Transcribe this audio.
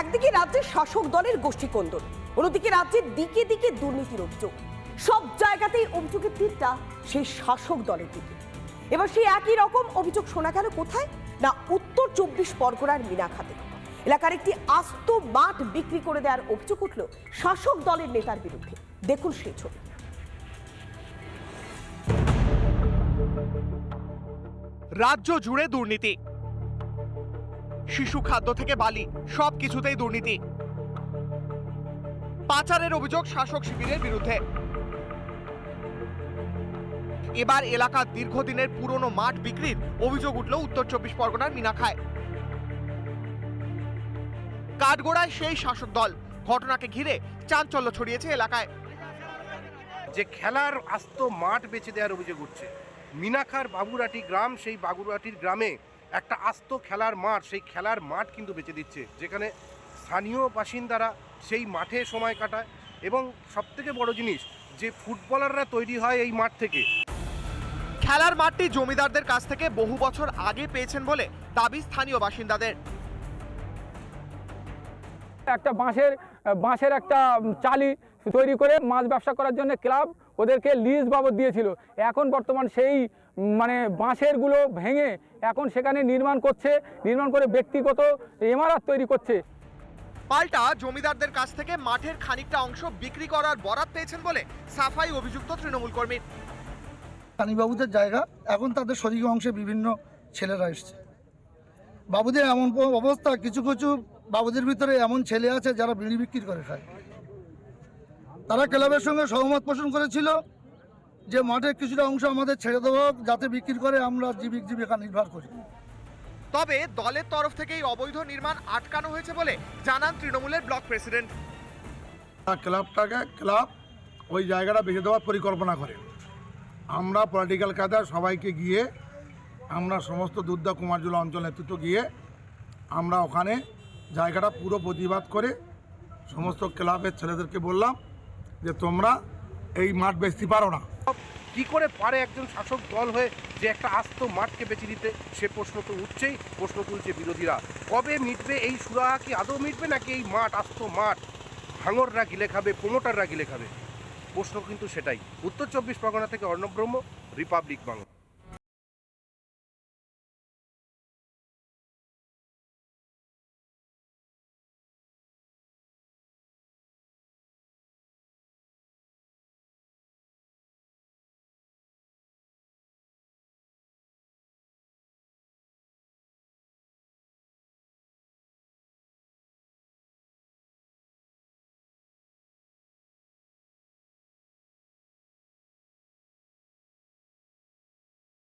একদিকে রাজ্যের শাসক দলের গোষ্ঠী কন্দল অন্যদিকে রাজ্যের দিকে দিকে দুর্নীতির অভিযোগ। সব জায়গাতেই অভিযোগের তীরটা সেই শাসক দলের দিকে। এবার সেই একই রকম অভিযোগ শোনা গেল কোথায়? না, উত্তর চব্বিশ পরগনার মিনাখাতে। এলাকার একটি আস্ত মাঠ বিক্রি করে দেওয়ার অভিযোগ উঠল শাসক দলের নেতার বিরুদ্ধে। দেখুন সেই ছবি। রাজ্য জুড়ে দুর্নীতি। শিশু খাদ্য থেকে বালি, সব কিছুতেই দুর্নীতি। পাচারের অভিযোগ শাসক শিবিরের বিরুদ্ধে। এবার এলাকার দীর্ঘদিনের পুরনো মাঠ বিক্রির অভিযোগ উঠল উত্তর চব্বিশ পরগনার মিনাখায়। কাঠগোড়ায় সেই শাসক দল, ঘটনাকে ঘিরে চাঞ্চল্য ছড়িয়েছে এলাকায়। যে খেলার আস্ত মাঠ বেছে দেওয়ার অভিযোগ উঠছে। মিনাখার বাগুরাটি গ্রাম, সেই বাগুরাটির গ্রামে একটা আস্ত খেলার মাঠ সেই খেলার মাঠ কিন্তু বেছে দিচ্ছে। যেখানে স্থানীয় বাসিন্দারা সেই মাঠে সময় কাটায় এবং সবথেকে বড় জিনিস যে ফুটবলাররা তৈরি হয় এই মাঠ থেকে। খেলার মাঠটি জমিদারদের কাছ থেকে বহু বছর আগে পেয়েছেন বলে দাবি স্থানীয় বাসিন্দাদের। একটা বাঁশের বাঁশের একটা চালি তৈরি করে মাছ ব্যবসা করার জন্য ক্লাব ওদেরকে লিজ বাবদ দিয়েছিল। এখন বর্তমান সেই মানে বাঁশেরগুলো ভেঙে এখন সেখানে নির্মাণ করছে নির্মাণ করে ব্যক্তিগত ইমারত তৈরি করছে। পাল্টা জমিদারদের কাছ থেকে মাঠের খানিকটা অংশ বিক্রি করার বরাত পেয়েছেন বলে সাফাই অভিযুক্ত তৃণমূল কর্মী বাবুদের জায়গা এখন তাদের শরীর অংশে বিভিন্ন ছেলেরা এসছে। বাবুদের এমন অবস্থা কিছু কিছু বাবুদের ভিতরে এমন ছেলে আছে যারা বিড়ি বিক্রি করে খায়। তারা ক্লাবের সঙ্গে সহমত পোষণ করেছিল যে মাঠের কিছুটা অংশ আমাদের ছেড়ে দেবো যাতে বিক্রি করে আমরা জীবিক জীবিকা নির্ভর করি। তবে দলের তরফ থেকে এই অবৈধ নির্মাণ আটকানো হয়েছে বলে জানান তৃণমূলের ব্লক প্রেসিডেন্ট। ক্লাবটাকে ক্লাব ওই জায়গাটা বেঁচে দেওয়ার পরিকল্পনা করে। আমরা পলিটিক্যাল কাদার সবাইকে গিয়ে আমরা সমস্ত দুর্দা কুমারজুলা অঞ্চল নেতৃত্ব গিয়ে আমরা ওখানে জায়গাটা পুরো প্রতিবাদ করে সমস্ত ক্লাবের ছেলেদেরকে বললাম যে তোমরা এই মাঠ বেচতে পারো না। কি করে পারে একজন শাসক দল হয়ে যে একটা আস্ত মাঠকে বেছে দিতে? সে প্রশ্ন তো উঠছেই, প্রশ্ন তুলছে বিরোধীরা। কবে মিটবে এই সুরাহা কি আদৌ মিটবে নাকি এই মাঠ, আস্ত মাঠ? ভাঙররা গিলে খাবে, প্রমোটাররা গিলে খাবে। প্রশ্ন কিন্তু সেটাই। উত্তর চব্বিশ পরগনা থেকে অর্ণব্রহ্ম রিপাবলিক বাংলা।